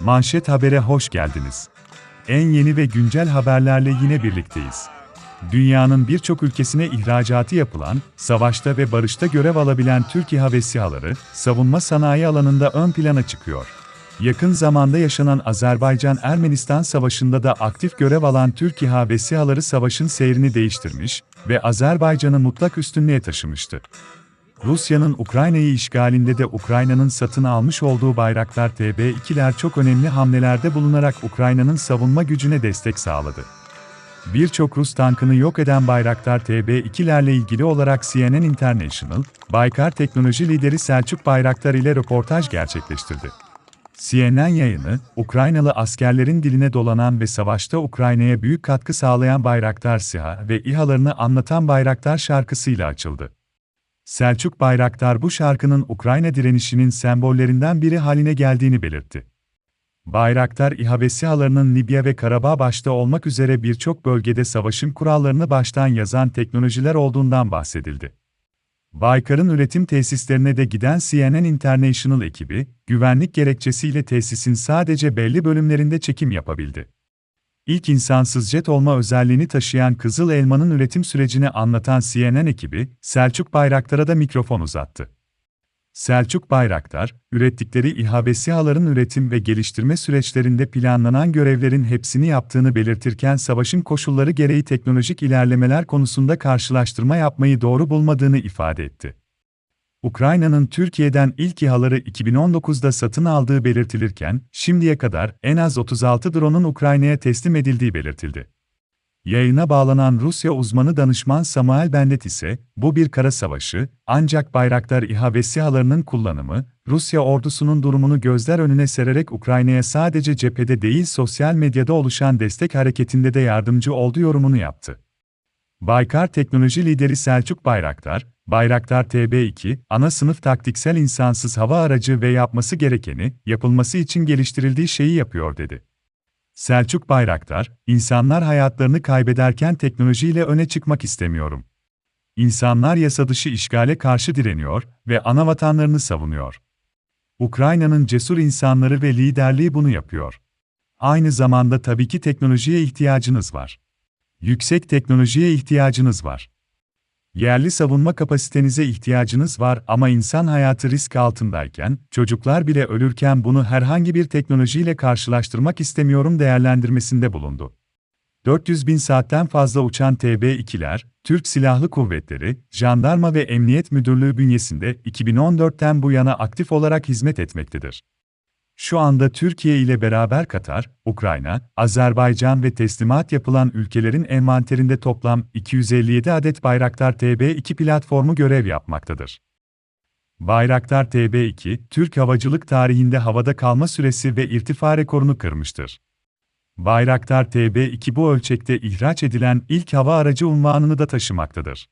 Manşet Haber'e hoş geldiniz. En yeni ve güncel haberlerle yine birlikteyiz. Dünyanın birçok ülkesine ihracatı yapılan, savaşta ve barışta görev alabilen Türk İHA ve SİHA'ları, savunma sanayi alanında ön plana çıkıyor. Yakın zamanda yaşanan Azerbaycan-Ermenistan savaşında da aktif görev alan Türk İHA ve SİHA'ları savaşın seyrini değiştirmiş ve Azerbaycan'ı mutlak üstünlüğe taşımıştı. Rusya'nın Ukrayna'yı işgalinde de Ukrayna'nın satın almış olduğu Bayraktar TB2'ler çok önemli hamlelerde bulunarak Ukrayna'nın savunma gücüne destek sağladı. Birçok Rus tankını yok eden Bayraktar TB2'lerle ilgili olarak CNN International, Baykar teknoloji lideri Selçuk Bayraktar ile röportaj gerçekleştirdi. CNN yayını, Ukraynalı askerlerin diline dolanan ve savaşta Ukrayna'ya büyük katkı sağlayan Bayraktar SİHA ve İHA'larını anlatan Bayraktar şarkısıyla açıldı. Selçuk Bayraktar bu şarkının Ukrayna direnişinin sembollerinden biri haline geldiğini belirtti. Bayraktar İHA ve SİHA'larının Libya ve Karabağ başta olmak üzere birçok bölgede savaşın kurallarını baştan yazan teknolojiler olduğundan bahsedildi. Baykar'ın üretim tesislerine de giden CNN International ekibi, güvenlik gerekçesiyle tesisin sadece belli bölümlerinde çekim yapabildi. İlk insansız jet olma özelliğini taşıyan Kızıl Elma'nın üretim sürecini anlatan CNN ekibi, Selçuk Bayraktar'a da mikrofon uzattı. Selçuk Bayraktar, ürettikleri İHA ve SİHA'ların üretim ve geliştirme süreçlerinde planlanan görevlerin hepsini yaptığını belirtirken savaşın koşulları gereği teknolojik ilerlemeler konusunda karşılaştırma yapmayı doğru bulmadığını ifade etti. Ukrayna'nın Türkiye'den ilk İHA'ları 2019'da satın aldığı belirtilirken, şimdiye kadar en az 36 drone'un Ukrayna'ya teslim edildiği belirtildi. Yayına bağlanan Rusya uzmanı danışman Samuel Bendet ise, bu bir kara savaşı, ancak Bayraktar İHA ve SİHA'larının kullanımı, Rusya ordusunun durumunu gözler önüne sererek Ukrayna'ya sadece cephede değil sosyal medyada oluşan destek hareketinde de yardımcı olduğu yorumunu yaptı. Baykar Teknoloji Lideri Selçuk Bayraktar, Bayraktar TB2, ana sınıf taktiksel insansız hava aracı ve yapması gerekeni, yapılması için geliştirildiği şeyi yapıyor dedi. Selçuk Bayraktar, insanlar hayatlarını kaybederken teknolojiyle öne çıkmak istemiyorum. İnsanlar yasadışı işgale karşı direniyor ve ana vatanlarını savunuyor. Ukrayna'nın cesur insanları ve liderliği bunu yapıyor. Aynı zamanda tabii ki teknolojiye ihtiyacınız var. Yüksek teknolojiye ihtiyacınız var. Yerli savunma kapasitenize ihtiyacınız var ama insan hayatı risk altındayken, çocuklar bile ölürken bunu herhangi bir teknolojiyle karşılaştırmak istemiyorum değerlendirmesinde bulundu. 400 bin saatten fazla uçan TB2'ler, Türk Silahlı Kuvvetleri, Jandarma ve Emniyet Müdürlüğü bünyesinde 2014'ten bu yana aktif olarak hizmet etmektedir. Şu anda Türkiye ile beraber Katar, Ukrayna, Azerbaycan ve teslimat yapılan ülkelerin envanterinde toplam 257 adet Bayraktar TB2 platformu görev yapmaktadır. Bayraktar TB2, Türk havacılık tarihinde havada kalma süresi ve irtifa rekorunu kırmıştır. Bayraktar TB2 bu ölçekte ihraç edilen ilk hava aracı unvanını da taşımaktadır.